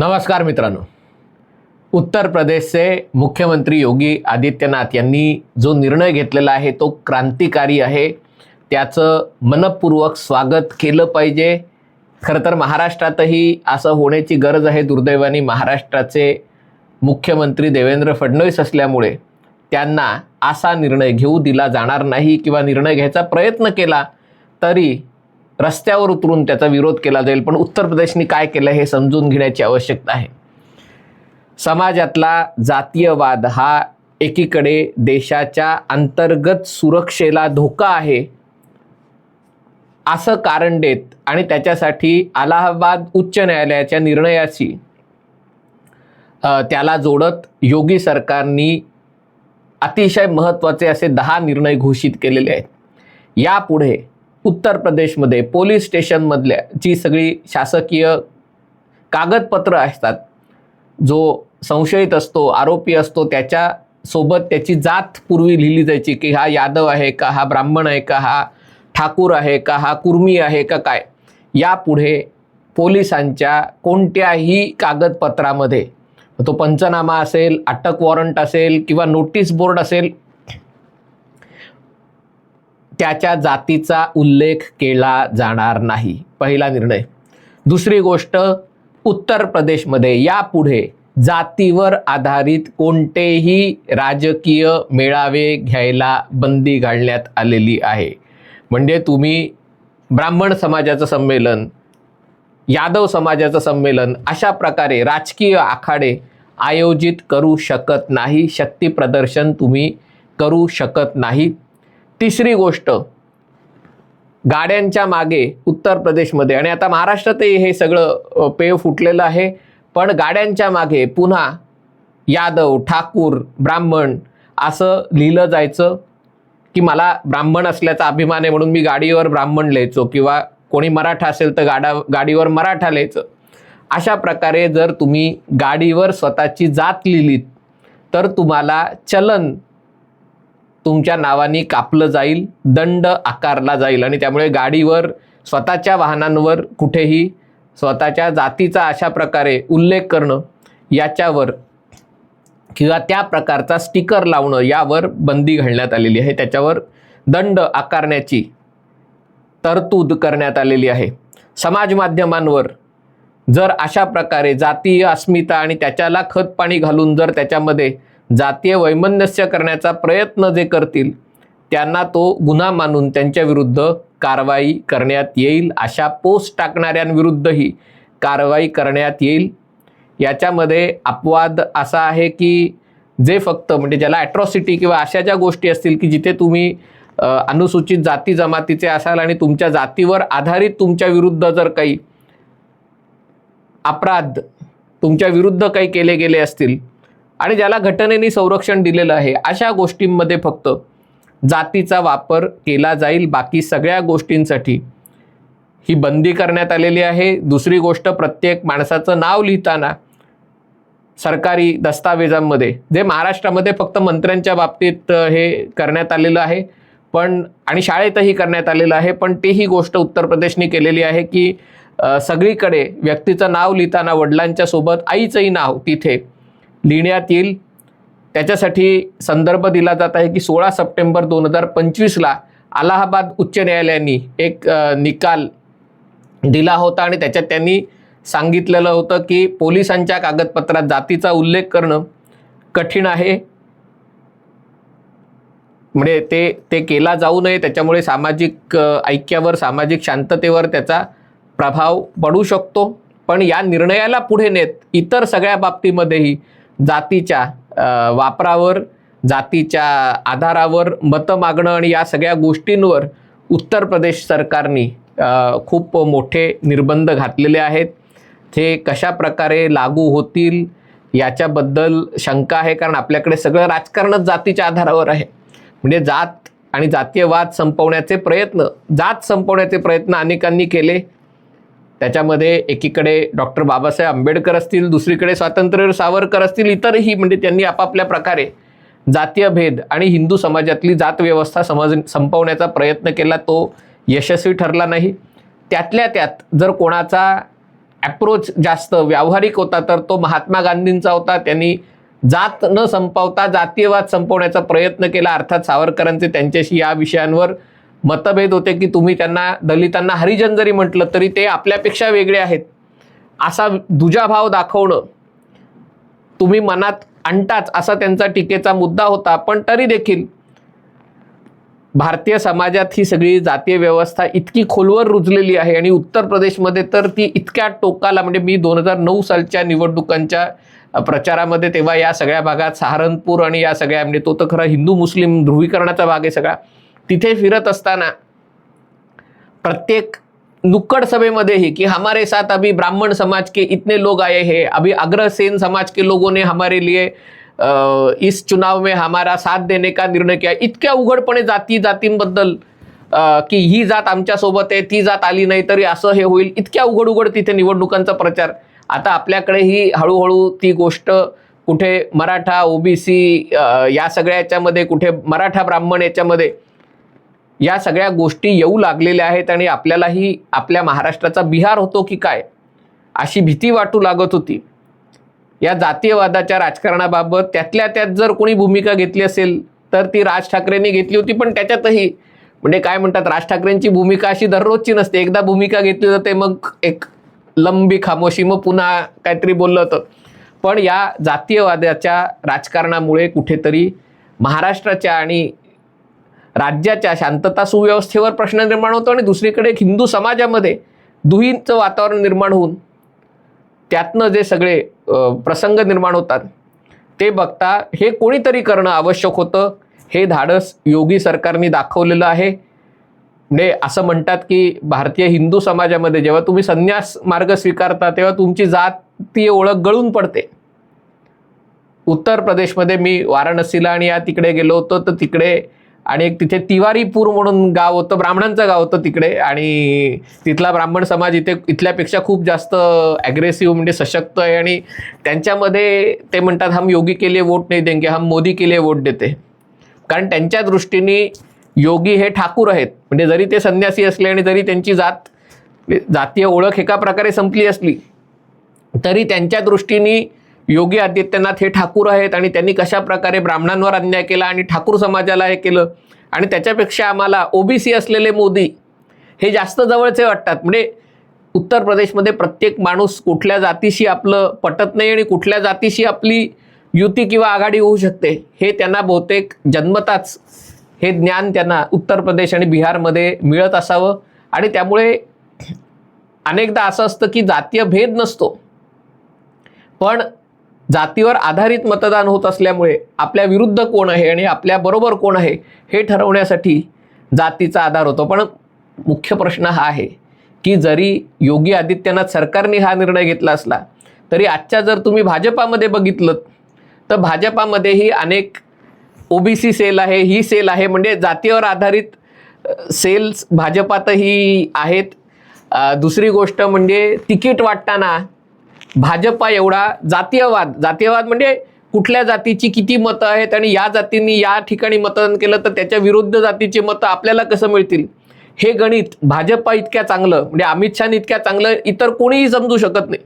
नमस्कार मित्रांनो. उत्तर प्रदेशचे मुख्यमंत्री योगी आदित्यनाथ यांनी जो निर्णय घेतलेला आहे तो क्रांतिकारी आहे. त्याचं मनपूर्वक स्वागत केलं पाहिजे. खरं तर महाराष्ट्रातही असं होण्याची गरज आहे दुर्दैवाने महाराष्ट्राचे मुख्यमंत्री देवेंद्र फडणवीस असल्यामुळे. त्यांना असा निर्णय घेऊ दिला जाणार नाही किंवा निर्णय घ्यायचा प्रयत्न केला तरी रस्त्यावर उतरून त्याचा विरोध केला जाईल. पण उत्तर प्रदेशने काय केलं हे समजून घेण्याची आवश्यकता आहे. समाजातला जातीयवाद हा एकीकडे देशाच्या अंतर्गत सुरक्षेला धोका आहे असं कारण देत आणि त्याच्यासाठी अलाहाबाद उच्च न्यायालयाच्या निर्णयाची त्याला जोडत योगी सरकारनी अतिशय महत्त्वाचे असे दहा निर्णय घोषित केलेले आहेत. यापुढे उत्तर प्रदेशमध्ये पोलीस स्टेशनमधल्या जी सगळी शासकीय कागदपत्र असतात जो संशयित असतो आरोपी असतो त्याच्या सोबत त्याची जात पूर्वी लिहिली जायची की हा यादव आहे का हा ब्राह्मण आहे का हा ठाकूर आहे का हा कुर्मी आहे का काय. यापुढे पोलिसांच्या कोणत्याही कागदपत्रामध्ये तो पंचनामा असेल अटक वॉरंट असेल किंवा नोटीस बोर्ड असेल त्याच्या जातीचा उल्लेख केला जाणार नाही. पहिला निर्णय. दुसरी गोष्ट उत्तर प्रदेशमध्ये यापुढे जातीवर आधारित कोणतेही राजकीय मेळावे घ्यायला बंदी घालण्यात आलेली आहे. म्हणजे तुम्ही ब्राह्मण समाजाचं संमेलन यादव समाजाचं संमेलन अशा प्रकारे राजकीय आखाडे आयोजित करू शकत नाही शक्ती प्रदर्शन तुम्ही करू शकत नाही. तिसरी गोष्ट गाड्यांच्या मागे उत्तर प्रदेशमध्ये आणि आता महाराष्ट्रातही हे सगळं पेव फुटलेलं आहे पण गाड्यांच्या मागे पुन्हा यादव ठाकूर ब्राह्मण असं लिहिलं जायचं की मला ब्राह्मण असल्याचा अभिमान आहे म्हणून मी गाडीवर ब्राह्मण लिहायचो किंवा कोणी मराठा असेल तर गाडा गाडीवर मराठा लिहायचं. अशा प्रकारे जर तुम्ही गाडीवर स्वतःची जात लिहिलीत तर तुम्हाला चलन तुमच्या नावाने कापलं जाईल दंड आकारला जाईल आणि त्यामुळे गाडीवर स्वतःच्या वाहनांवर कुठेही स्वतःच्या जातीचा अशा प्रकारे उल्लेख करणं याच्यावर किंवा त्या प्रकारचा स्टिकर लावणं यावर बंदी घालण्यात आलेली आहे. त्याच्यावर दंड आकारण्याची तरतूद करण्यात आलेली आहे. समाज माध्यमांवर जर अशा प्रकारे जातीय अस्मिता आणि त्याच्याला खत पाणी घालून जर त्याच्यामध्ये जातीय वैमनस्य करण्याचा प्रयत्न जे करतील त्यांना तो गुन्हा मानून त्यांच्या विरुद्ध कारवाई करण्यात येईल. अशा पोस्ट टाकणाऱ्यांविरुद्धही कारवाई करण्यात येईल. याच्यामध्ये अपवाद असा आहे की जे फक्त म्हणजे ज्याला ॲट्रॉसिटी किंवा अशा ज्या गोष्टी असतील की जिथे तुम्ही अनुसूचित जाती जमातीचे असाल आणि तुमच्या जातीवर आधारित तुमच्या विरुद्ध जर काही अपराध तुमच्या विरुद्ध काही केले गेले असतील आणि ज्याला घटनेने संरक्षण दिलेलं आहे अशा गोष्टींमध्ये फक्त जातीचा वापर केला जाईल. बाकी सगळ्या गोष्टींसाठी ही बंदी करण्यात आलेली आहे. दुसरी गोष्ट प्रत्येक माणसाचं नाव लिहिताना सरकारी दस्तावेजांमध्ये जे महाराष्ट्रामध्ये फक्त मंत्र्यांच्या बाबतीत हे करण्यात आलेलं आहे. पण आणि शाळेतही करण्यात आलेलं आहे पण तीही गोष्ट उत्तर प्रदेशने केलेली आहे की सगळीकडे व्यक्तीचं नाव लिहिताना वडिलांच्या सोबत आईचंही नाव तिथे लिहिण्यात येईल. त्याच्यासाठी संदर्भ दिला जात आहे की सोळा सप्टेंबर दोन हजार पंचवीसला अलाहाबाद उच्च न्यायालयाने एक निकाल दिला होता आणि त्याच्यात त्यांनी सांगितलेलं होतं की पोलिसांच्या कागदपत्रात जातीचा उल्लेख करणं कठीण आहे. म्हणजे ते ते केला जाऊ नये त्याच्यामुळे सामाजिक ऐक्यावर सामाजिक शांततेवर त्याचा प्रभाव पडू शकतो. पण या निर्णयाला पुढे नेत इतर सगळ्या बाबतीमध्येही जातीच्या वापरावर जातीच्या आधारावर मतं मागणं आणि या सगळ्या गोष्टींवर उत्तर प्रदेश सरकारने खूप मोठे निर्बंध घातलेले आहेत. ते कशा प्रकारे लागू होतील याच्याबद्दल शंका आहे कारण आपल्याकडे सगळं राजकारणच जातीच्या आधारावर आहे. म्हणजे जात आणि जातीयवाद संपवण्याचे प्रयत्न जात संपवण्याचे प्रयत्न अनेकांनी केले. त्याच्यामध्ये एकीकडे डॉक्टर बाबासाहेब आंबेडकर असतील दुसरीकडे स्वातंत्र्यवीर सावरकर असतील इतरही म्हणजे त्यांनी आपापल्या प्रकारे जातीय भेद आणि हिंदू समाजातली जात व्यवस्था समज संपवण्याचा प्रयत्न केला. तो यशस्वी ठरला नाही. त्यातल्या त्यात जर कोणाचा ॲप्रोच जास्त व्यावहारिक होता तर तो महात्मा गांधींचा होता. त्यांनी जात न संपवता जातीयवाद संपवण्याचा प्रयत्न केला. अर्थात सावरकरांचे त्यांच्याशी या विषयांवर मतभेद होते की तुम्ही त्यांना दलितांना हरिजन जरी म्हटलं तरी ते आपल्यापेक्षा वेगळे आहेत. असा दुजाभाव दाखवणं तुम्ही मनात आणताच असा त्यांचा टीकेचा मुद्दा होता. पण तरी देखील भारतीय समाजात ही सगळी जातीय व्यवस्था इतकी खोलवर रुजलेली आहे आणि उत्तर प्रदेशमध्ये तर ती इतक्या टोकाला म्हणजे मी दोन हजार नऊ सालच्या निवडणुकांच्या प्रचारामध्ये तेव्हा या सगळ्या भागात सहारनपूर आणि या सगळ्या म्हणजे तो तर खरा हिंदू मुस्लिम ध्रुवीकरणाचा भाग आहे सगळा. तिथे फिरत असताना प्रत्येक नुक्कड सभेमध्येही कि हमारे साथ अभी ब्राह्मण समाज के इतने लोग आए हैं अभी अग्रसेन समाज के लोगों ने हमारे लिए इस चुनाव में हमारा साथ देने का निर्णय किया. इतक्या उघडपणे जाती जातींबद्दल की ही जात आमच्यासोबत आहे ती जात आली नाही तरी असं हे होईल. इतक्या उघड उघड तिथे निवडणुकांचा प्रचार. आता आपल्याकडेही हळूहळू ती गोष्ट कुठे मराठा ओबीसी या सगळ्या याच्यामध्ये कुठे मराठा ब्राह्मण याच्यामध्ये या सगळ्या गोष्टी येऊ लागलेल्या आहेत आणि आपल्यालाही आपल्या महाराष्ट्राचा बिहार होतो की काय अशी भीती वाटू लागत होती. या जातीयवादाच्या राजकारणाबाबत त्यातल्या त्यात जर कोणी भूमिका घेतली असेल तर ती राज ठाकरेंनी घेतली होती पण त्याच्यातही म्हणजे काय म्हणतात राज ठाकरेंची भूमिका अशी दररोजची नसते. एकदा भूमिका घेतली जाते मग एक लंबी खामोशी मग पुन्हा काहीतरी बोललं होतं. पण या जातीयवादाच्या राजकारणामुळे कुठेतरी महाराष्ट्राच्या आणि राज्याच्या शांतता सुव्यवस्थेवर प्रश्न निर्माण होतो आणि दुसरीकडे हिंदू समाजामध्ये दुहींचं वातावरण निर्माण होऊन त्यातनं जे सगळे प्रसंग निर्माण होतात ते बघता हे कोणीतरी करणं आवश्यक होतं हे धाडस योगी सरकारने दाखवलेलं आहे. म्हणजे असं म्हणतात की भारतीय हिंदू समाजामध्ये जेव्हा तुम्ही संन्यास मार्ग स्वीकारता तेव्हा तुमची जातीय ओळख गळून पडते. उत्तर प्रदेशमध्ये मी वाराणसीला आणि या तिकडे गेलो होतो तर तिकडे आणि एक तिथे तिवारीपूर म्हणून गाव होतं ब्राह्मणांचं गाव होतं तिकडे. आणि तिथला ब्राह्मण समाज इथे इथल्यापेक्षा खूप जास्त ॲग्रेसिव्ह म्हणजे सशक्त आहे. आणि त्यांच्यामध्ये ते म्हणतात हम योगी के लिए वोट नाही देंगे हम मोदी के लिए वोट देते. कारण त्यांच्या दृष्टीने योगी हे ठाकूर आहेत. म्हणजे जरी ते संन्यासी असले आणि जरी त्यांची जात जातीय ओळख एका प्रकारे संपली असली तरी त्यांच्या दृष्टीने योगी आदित्यनाथ हे ठाकूर आहेत आणि त्यांनी कशा प्रकारे ब्राह्मणांवर अन्याय केला आणि ठाकूर समाजाला हे केलं आणि त्याच्यापेक्षा आम्हाला ओबीसी असलेले मोदी हे जास्त जवळचे वाटतात. म्हणजे उत्तर प्रदेशमध्ये प्रत्येक माणूस कुठल्या जातीशी आपलं पटत नाही आणि कुठल्या जातीशी आपली युती किंवा आघाडी होऊ शकते. हे त्यांना बहुतेक जन्मताच हे ज्ञान त्यांना उत्तर प्रदेश आणि बिहारमध्ये मिळत असावं. आणि त्यामुळे अनेकदा असं असतं की जातीय भेद नसतो. पण जातीवर आधारित मतदान होत असल्यामुळे आपल्या विरुद्ध कोण आहे आणि आपल्या बरोबर कोण आहे हे ठरवण्यासाठी जातीचा आधार होतो. पण मुख्य प्रश्न हा आहे की जरी योगी आदित्यनाथ सरकारने हा निर्णय घेतला असला तरी आजच्या जर तुम्ही भाजपामध्ये बघितलं तर भाजपामध्येही अनेक ओबीसी सेल आहे ही सेल आहे. म्हणजे जातीवर आधारित सेल्स भाजपातही आहेत. दुसरी गोष्ट म्हणजे तिकीट वाटताना भाजपा एवढा जातीयवाद जातीयवाद म्हणजे कुठल्या जातीची किती मतं आहेत आणि या जातींनी या ठिकाणी मतदान केलं तर त्याच्या विरुद्ध जातीची मतं आपल्याला कसं मिळतील? हे गणित भाजपा इतक्या चांगलं म्हणजे अमित शहा इतक्या चांगलं इतर कोणीही समजू शकत नाही.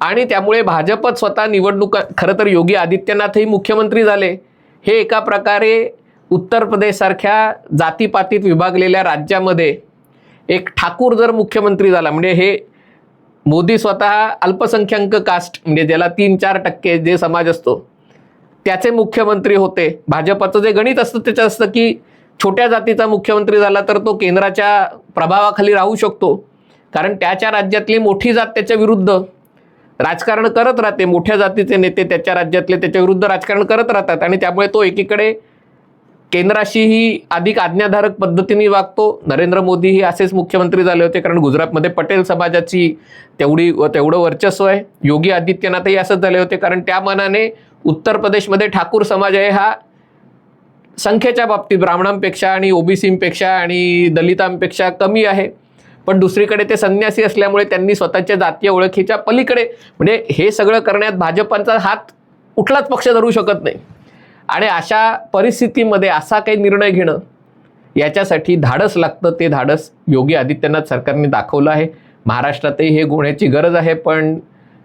आणि त्यामुळे भाजपच स्वतः निवडणुका खरं तर योगी आदित्यनाथही मुख्यमंत्री झाले. हे एका प्रकारे उत्तर प्रदेशसारख्या जातीपातीत विभागलेल्या राज्यामध्ये एक ठाकूर जर मुख्यमंत्री झाला म्हणजे हे मोदी स्वतः अल्पसंख्याक कास्ट म्हणजे ज्याला तीन चार टक्के जे समाज असतो त्याचे मुख्यमंत्री होते. भाजपाचं जे गणित असतं त्याचं असतं की छोट्या जातीचा मुख्यमंत्री झाला तर तो केंद्राच्या प्रभावाखाली राहू शकतो. कारण त्याच्या राज्यातली मोठी जात त्याच्या विरुद्ध. राजकारण करत राहते. मोठ्या जातीचे नेते त्याच्या राज्यातले त्याच्या विरुद्ध राजकारण करत राहतात. आणि त्यामुळे तो एकीकडे केंद्राशीही अधिक आज्ञाधारक पद्धतीने वागतो. नरेंद्र मोदीही असेच मुख्यमंत्री झाले होते कारण गुजरातमध्ये पटेल समाजाची तेवढी तेवढं वर्चस्व आहे. योगी आदित्यनाथही असंच झाले होते कारण त्या मनाने उत्तर प्रदेशमध्ये ठाकूर समाज आहे हा संख्येच्या बाबतीत ब्राह्मणांपेक्षा आणि ओबीसींपेक्षा आणि दलितांपेक्षा कमी आहे. पण दुसरीकडे ते संन्यासी असल्यामुळे त्यांनी स्वतःच्या जातीय ओळखीच्या पलीकडे म्हणजे हे सगळं करण्यात भाजपांचा हात कुठलाच पक्ष धरू शकत नाही. आणि अशा परिस्थितीमध्ये असा काही निर्णय घेणं याच्यासाठी धाडस लागतं ते धाडस योगी आदित्यनाथ सरकारने दाखवलं आहे. महाराष्ट्रातही हे गुण्याची गरज आहे पण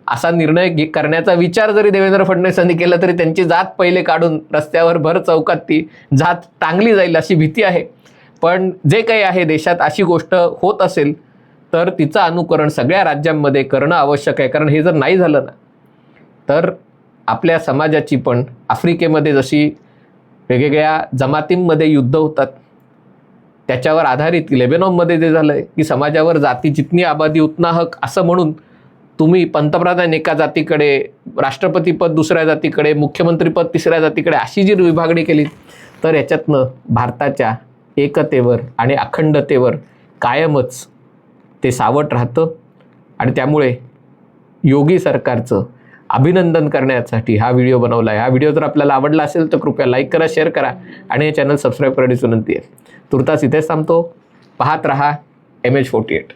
असा निर्णय घे- करण्याचा विचार जरी देवेंद्र फडणवीसांनी केला तरी त्यांची जात पहिले काढून रस्त्यावर भर चौकात ती जात टांगली जाईल अशी भीती आहे. पण जे काही आहे देशात अशी गोष्ट होत असेल तर तिचं अनुकरण सगळ्या राज्यांमध्ये करणं आवश्यक आहे. कारण हे जर नाही झालं ना तर आपल्या समाजाची पण आफ्रिकेमध्ये जशी वेगवेगळ्या जमातींमध्ये युद्ध होतात त्याच्यावर आधारित लेबेनॉनमध्ये जे झालं आहे की समाजावर जाती जितनी आबादी उतना हक असं म्हणून तुम्ही पंतप्रधान एका जातीकडे राष्ट्रपतीपद दुसऱ्या जातीकडे मुख्यमंत्रीपद तिसऱ्या जातीकडे अशी जी विभागणी केली तर याच्यातनं भारताच्या एकतेवर आणि अखंडतेवर कायमच ते सावट राहतं. आणि त्यामुळे योगी सरकारचं अभिनंदन करण्यासाठी हा व्हिडिओ बनवला आहे. हा व्हिडिओ जर आपल्याला आवडला असेल तर कृपया लाईक करा शेअर करा आणि हे चॅनल सबस्क्राईब करण्याची विनंती आहे. तुर्तास इथेच थांबतो. पाहत रहा एम एच फोर्टी एट